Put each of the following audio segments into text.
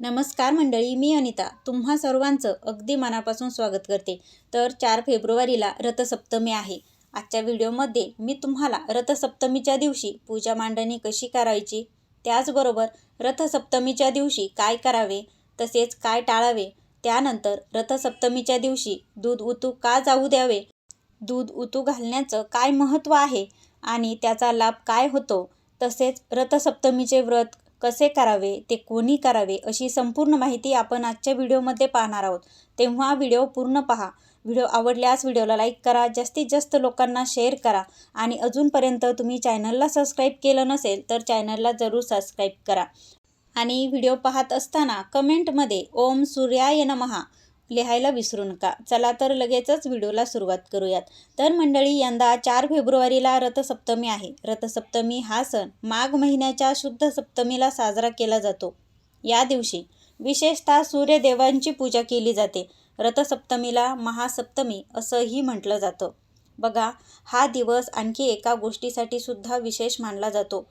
नमस्कार मंडळी मी अनिता. तुम्हा सर्वांचं अगदी मनापासून स्वागत करते. तर चार फेब्रुवारीला रथसप्तमी आहे. आजच्या व्हिडिओमध्ये मी तुम्हाला रथसप्तमीच्या दिवशी पूजा मांडणी कशी करायची त्याचबरोबर रथसप्तमीच्या दिवशी काय करावे तसेच काय टाळावे त्यानंतर रथसप्तमीच्या दिवशी दूध उतू का जाऊ द्यावे दूध उतू घालण्याचं काय महत्त्व आहे आणि त्याचा लाभ काय होतो तसेच रथसप्तमीचे व्रत कसे करावे ते कोणी करावे अशी संपूर्ण माहिती आपण आजच्या व्हिडिओमध्ये पाहणार आहोत. तेव्हा व्हिडिओ पूर्ण पहा. व्हिडिओ आवडल्यास व्हिडिओला लाईक करा जास्तीत जास्त लोकांना शेअर करा आणि अजूनपर्यंत तुम्ही चॅनलला सबस्क्राईब केलं नसेल तर चॅनलला जरूर सबस्क्राईब करा. आणि व्हिडिओ पाहत असताना कमेंटमध्ये ओम सूर्याय नमहा लिहायला विसरू नका. चला तर लगेचच व्हिडिओला सुरुवात करूयात. तर मंडळी यंदा चार फेब्रुवारीला रथसप्तमी आहे. रथसप्तमी हा सण माघ महिन्याच्या शुद्ध सप्तमीला साजरा केला जातो. या दिवशी विशेषतः सूर्यदेवांची पूजा केली जाते. रथसप्तमीला महासप्तमी असंही म्हटलं जातं. बघा हा दिवस आणखी एका गोष्टीसाठी सुद्धा विशेष मानला जातो.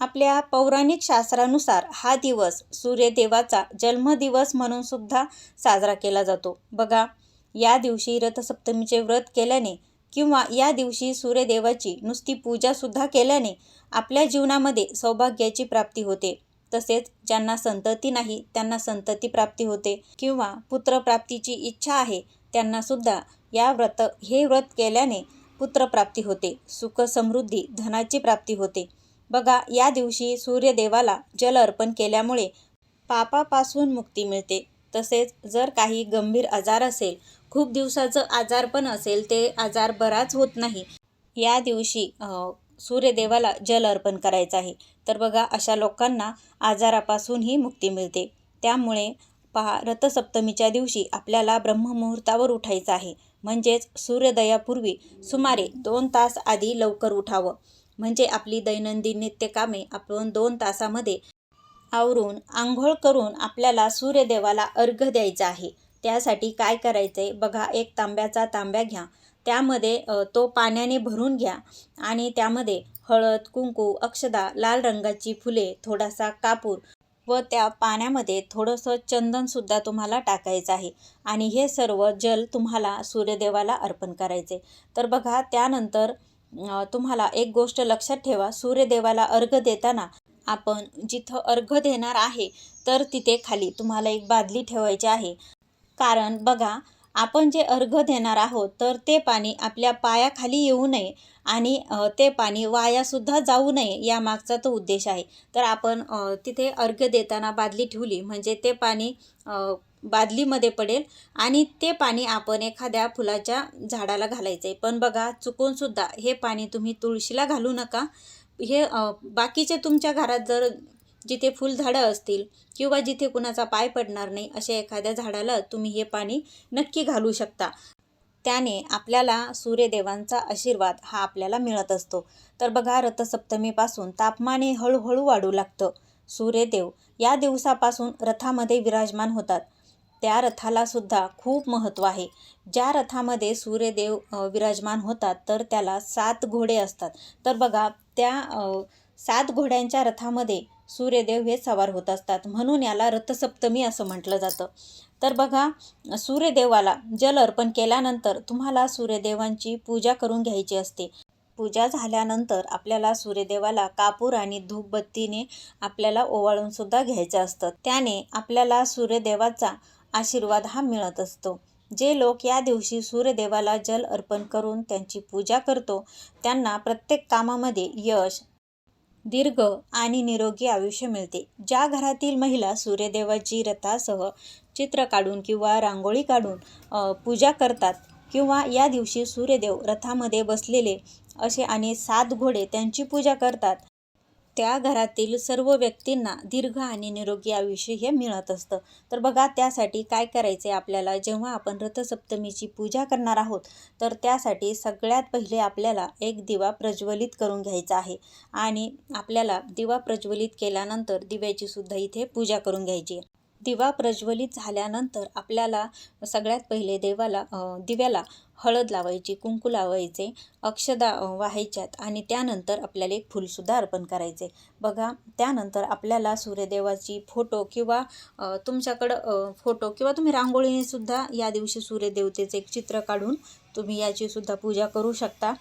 आपल्या पौराणिक शास्त्रानुसार हा दिवस सूर्यदेवाचा जन्मदिवस म्हणून सुद्धा साजरा केला जातो. बघा या दिवशी रथसप्तमीचे व्रत केल्याने किंवा या दिवशी सूर्यदेवाची नुसती पूजासुद्धा केल्याने आपल्या जीवनामध्ये सौभाग्याची प्राप्ती होते. तसेच ज्यांना संतती नाही त्यांना संतती प्राप्ती होते किंवा पुत्रप्राप्तीची इच्छा आहे त्यांनासुद्धा या व्रत हे व्रत केल्याने पुत्रप्राप्ती होते. सुख समृद्धी धनाची प्राप्ती होते. बघा या दिवशी सूर्यदेवाला जल अर्पण केल्यामुळे पापापासून मुक्ती मिळते. तसेच जर काही गंभीर आजार असेल खूप दिवसाचं आजार पण असेल ते आजार बराच होत नाही. या दिवशी सूर्यदेवाला जल अर्पण करायचं आहे. तर बघा अशा लोकांना आजारापासूनही मुक्ती मिळते. त्यामुळे पहा रथसप्तमीच्या दिवशी आपल्याला ब्रह्ममुहूर्तावर उठायचं आहे. म्हणजेच सूर्योदयापूर्वी सुमारे दोन तास आधी लवकर उठावं. म्हणजे आपली दैनंदिन नित्यकामे आपण दोन तासामध्ये आवरून आंघोळ करून आपल्याला सूर्यदेवाला अर्घ द्यायचा आहे. त्यासाठी काय करायचं आहे बघा एक तांब्याचा तांब्या घ्या. त्यामध्ये तो पाण्याने भरून घ्या आणि त्यामध्ये हळद कुंकू अक्षदा लाल रंगाची फुले थोडासा कापूर व त्या पाण्यामध्ये थोडंसं चंदनसुद्धा तुम्हाला टाकायचं आहे आणि हे सर्व जल तुम्हाला सूर्यदेवाला अर्पण करायचे तर बघा त्यानंतर तुम्हाला एक गोष्ट लक्षात ठेवा. सूर्यदेवाला अर्घ देताना आपण जिथं अर्घ देणार आहे तर तिथे खाली तुम्हाला एक बादली ठेवायची आहे. कारण बघा आपण जे अर्घ देणार आहोत तर ते पाणी आपल्या पायाखाली येऊ नये आणि ते पाणी वायासुद्धा जाऊ नये या मागचा तो उद्देश आहे. तर आपण तिथे अर्घ देताना बादली ठेवली म्हणजे ते पाणी बादलीमध्ये पडेल आणि ते पाणी आपण एखाद्या फुलाच्या झाडाला घालायचं आहे पण बघा चुकूनसुद्धा हे पाणी तुम्ही तुळशीला घालू नका. हे बाकीचे तुमच्या घरात जर जिथे फुलझाडं असतील किंवा जिथे कुणाचा पाय पडणार नाही अशा एखाद्या झाडाला तुम्ही हे पाणी नक्की घालू शकता. त्याने आपल्याला सूर्यदेवांचा आशीर्वाद हा आपल्याला मिळत असतो. तर बघा रथसप्तमीपासून तापमान हे हळूहळू वाढू लागतं. सूर्यदेव या दिवसापासून रथामध्ये विराजमान होतात. त्या रथाला सुद्धा खूप महत्त्व आहे. ज्या रथामध्ये सूर्यदेव विराजमान होतात तर त्याला सात घोडे असतात. तर बघा त्या सात घोड्यांच्या रथामध्ये सूर्यदेव हे सवार होत असतात. म्हणून याला रथसप्तमी असं म्हटलं जातं. तर बघा सूर्यदेवाला जल अर्पण केल्यानंतर तुम्हाला सूर्यदेवांची पूजा करून घ्यायची असते. पूजा झाल्यानंतर आपल्याला सूर्यदेवाला कापूर आणि धूपबत्तीने आपल्याला ओवाळून सुद्धा घ्यायचं असतं. त्याने आपल्याला सूर्यदेवाचा आशीर्वाद हा मिळत असतो. जे लोक या दिवशी सूर्यदेवाला जल अर्पण करून त्यांची पूजा करतो त्यांना प्रत्येक कामामध्ये यश दीर्घ आणि निरोगी आयुष्य मिळते. ज्या घरातील महिला सूर्यदेवाची रथासह चित्र काढून किंवा रांगोळी काढून पूजा करतात किंवा या दिवशी सूर्यदेव रथामध्ये बसलेले असे आणि सात घोडे त्यांची पूजा करतात त्या घरातील सर्व व्यक्तींना दीर्घ आणि निरोगी आयुष्य हे मिळत असतं. तर बघा त्यासाठी काय करायचे आपल्याला? जेव्हा आपण रथसप्तमीची पूजा करणार आहोत तर त्यासाठी सगळ्यात पहिले आपल्याला एक दिवा प्रज्वलित करून घ्यायचा आहे आणि आपल्याला दिवा प्रज्वलित केल्यानंतर दिव्याची सुद्धा इथे पूजा करून घ्यायची दिवा प्रज्वलित झाल्यानंतर आपल्याला सगळ्यात पहिले देवाला दिव्याला हळद लावायची कुंकू लावायचे अक्षदा वाहायच्यात आणि त्यानंतर आपल्याला एक फुलसुद्धा अर्पण करायचे. बघा त्यानंतर आपल्याला सूर्यदेवाची फोटो किंवा तुमच्याकडं फोटो किंवा तुम्ही रांगोळीनेसुद्धा या दिवशी सूर्यदेवतेचं एक चित्र काढून तुम्ही याचीसुद्धा पूजा करू शकता.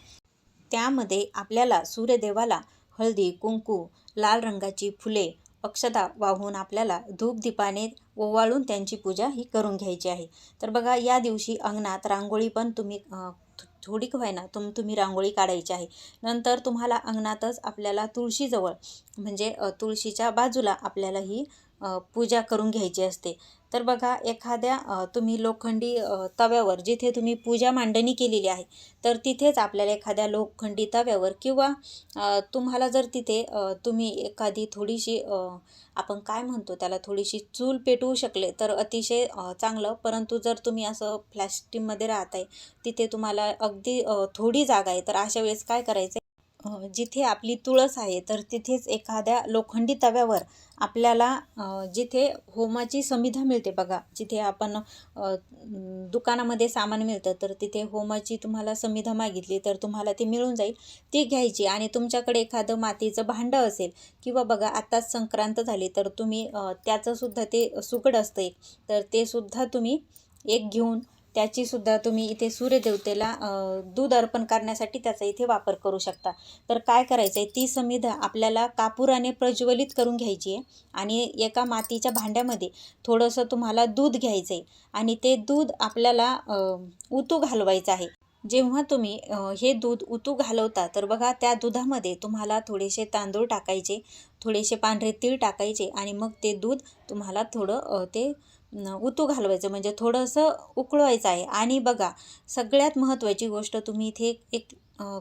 त्यामध्ये आपल्याला सूर्यदेवाला हळदी कुंकू लाल रंगाची फुले अक्षदा वाहून आपल्याला धूपदीपाने ओवाळून त्यांची पूजा ही करून घ्यायची आहे. तर बघा या दिवशी अंगणात रांगोळी पण तुम्ही थोडीक थो- थोडी तुम तुम्ही रांगोळी काढायची आहे. नंतर तुम्हाला अंगणातच आपल्याला तुळशीजवळ म्हणजे तुळशीच्या बाजूला आपल्याला ही पूजा करून घ्यायची असते. तर बघा एखाद्या तुम्ही लोखंडी तव्यावर जिथे तुम्ही पूजा मांडणी केलेली आहे तर तिथेच आपल्याला एखाद्या लोखंडी तव्यावर किंवा तुम्हाला जर तिथे तुम्ही एखादी थोडीशी आपण काय म्हणतो त्याला थोडीशी चूल पेटवू शकले तर अतिशय चांगलं. परंतु जर तुम्ही असं फ्लॅस्टिकमध्ये राहत आहे तिथे तुम्हाला अगदी थोडी जागा आहे तर अशा वेळेस काय करायचं जिथे आपली तुळस आहे तर तिथेच एखाद्या लोखंडी तव्यावर आपल्याला जिथे होमाची समिधा मिळते बघा जिथे आपण दुकानामध्ये सामान मिळतं तर तिथे होमाची तुम्हाला समिधा मागितली तर तुम्हाला ती मिळून जाईल ती घ्यायची. आणि तुमच्याकडे एखादं मातीचं भांडं असेल किंवा बघा आत्ताच संक्रांत झाली तर तुम्ही त्याचंसुद्धा ते सुगड असतं एक तर ते सुद्धा तुम्ही एक घेऊन त्याची सुद्धा तुम्ही इथे सूर्यदेवतेला दूध अर्पण करण्यासाठी त्याचा इथे वापर करू शकता. तर काय करायचं आहे ती समिधा आपल्याला कापुराने प्रज्वलित करून घ्यायची आहे आणि एका मातीच्या भांड्यामध्ये थोडंसं तुम्हाला दूध घ्यायचं आहे आणि ते दूध आपल्याला उतू घालवायचं आहे. जेव्हा तुम्ही हे दूध उतू घालवता तर बघा त्या दुधामध्ये तुम्हाला थोडेसे तांदूळ टाकायचे थोडेसे पांढरे तीळ टाकायचे आणि मग ते दूध तुम्हाला थोडं ते उतू घालवायचं म्हणजे थोडंसं उकळवायचं आहे. आणि बघा सगळ्यात महत्त्वाची गोष्ट तुम्ही इथे एक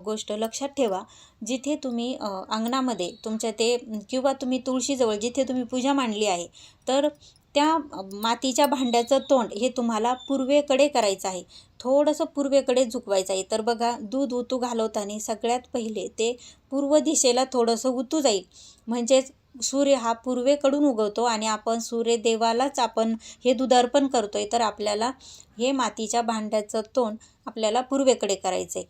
गोष्ट लक्षात ठेवा. जिथे तुम्ही अंगणामध्ये तुमच्या ते किंवा तुम्ही तुळशीजवळ जिथे तुम्ही पूजा मांडली आहे तर त्या मातीच्या भांड्याचं तोंड हे तुम्हाला पूर्वेकडे करायचं आहे. थोडंसं पूर्वेकडे झुकवायचं आहे. तर बघा दूध उतू घालवताना सगळ्यात पहिले ते पूर्व दिशेला थोडंसं उतू जाईल. म्हणजेच सूर्य हा पूर्वेकडून उगवतो आणि आपण सूर्यदेवालाच आपण हे दूध अर्पण करतोय तर आपल्याला हे मातीच्या भांड्याचं तोंड आपल्याला पूर्वेकडे करायचं आहे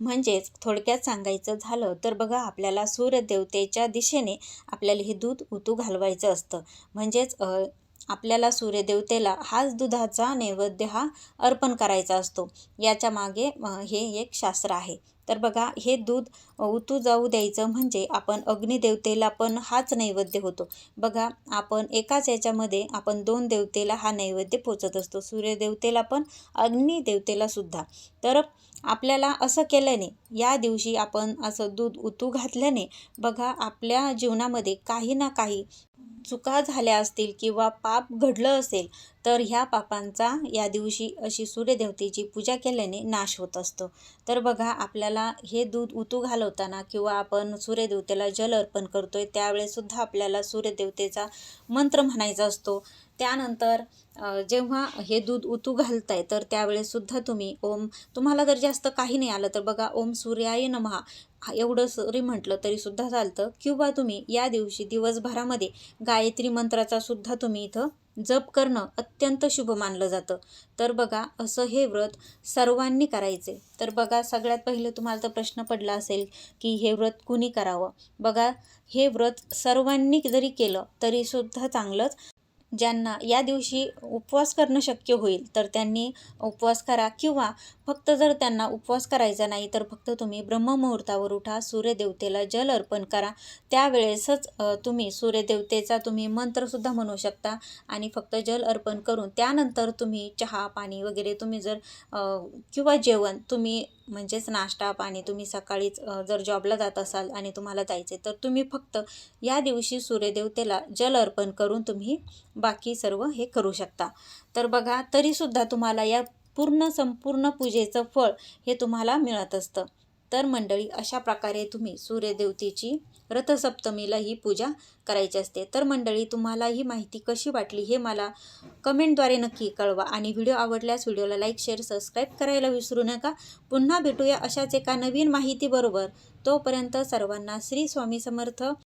म्हणजेच थोडक्यात सांगायचं झालं तर बघा आपल्याला सूर्यदेवतेच्या दिशेने आपल्याला हे दूध उतू घालवायचं असतं. म्हणजेच आपल्याला सूर्यदेवतेला हाच दुधाचा नैवेद्य हा अर्पण करायचा असतो. याच्या मागे हे एक शास्त्र आहे. तर बघा हे दूध उतू जाऊ द्यायचं म्हणजे आपण अग्निदेवतेला पण हाच नैवेद्य होतो. बघा आपण एकाच याच्यामध्ये आपण दोन देवतेला हा नैवेद्य पोचत असतो. सूर्यदेवतेला पण अग्निदेवतेला सुद्धा. तर आपल्याला असं केल्याने या दिवशी आपण असं दूध उतू घातल्याने बघा आपल्या जीवनामध्ये काही ना काही चुका झाल्या असतील किंवा पाप घडलं असेल तर ह्या पापांचा या दिवशी अशी सूर्यदेवतेची पूजा केल्याने नाश होत असतो. तर बघा आपल्याला हे दूध उतू घालवताना किंवा आपण सूर्यदेवतेला जल अर्पण करतोय त्यावेळेसुद्धा आपल्याला सूर्यदेवतेचा मंत्र म्हणायचा असतो. त्यानंतर जेव्हा हे दूध उतू घालताय तर त्यावेळेसुद्धा तुम्ही ओम तुम्हाला जर जास्त काही नाही आलं तर बघा ओम सूर्याय नमहा एवढं सरी म्हटलं तरीसुद्धा चालतं. किंवा तुम्ही या दिवशी दिवसभरामध्ये गायत्री मंत्राचा सुद्धा तुम्ही इथं जप करणं अत्यंत शुभ मानलं जातं. तर बघा असं हे व्रत सर्वांनी करायचे. तर बघा सगळ्यात पहिले तुम्हाला तर प्रश्न पडला असेल की हे व्रत कुणी करावं? बघा हे व्रत सर्वांनी जरी केलं तरीसुद्धा चांगलंच ज्यांना या दिवशी उपवास करणं शक्य होईल तर त्यांनी उपवास करा. किंवा फक्त जर त्यांना उपवास करायचा नाही तर फक्त तुम्ही ब्रह्ममुहूर्तावर उठा सूर्यदेवतेला जल अर्पण करा. त्यावेळेसच तुम्ही सूर्यदेवतेचा तुम्ही मंत्रसुद्धा म्हणू शकता आणि फक्त जल अर्पण करून त्यानंतर तुम्ही चहा पाणी वगैरे तुम्ही जर किंवा जेवण तुम्ही म्हणजेच नाश्ता पाणी तुम्ही सकाळीच जर जॉबला जात असाल आणि तुम्हाला जायचे तर तुम्ही फक्त या दिवशी सूर्यदेवतेला जल अर्पण करून तुम्ही बाकी सर्व हे करू शकता. तर बघा तरीसुद्धा तुम्हाला या पूर्ण संपूर्ण पूजेचं फळ हे तुम्हाला मिळत असतं. तर मंडळी अशा प्रकारे तुम्ही सूर्यदेवतेची रथसप्तमीला ही पूजा करायची असते. तर मंडळी तुम्हाला ही माहिती कशी वाटली हे मला कमेंटद्वारे नक्की कळवा आणि व्हिडिओ आवडल्यास व्हिडिओला लाईक शेअर सबस्क्राईब करायला विसरू नका. पुन्हा भेटूया अशाच एका नवीन माहितीबरोबर. तोपर्यंत सर्वांना श्री स्वामी समर्थ.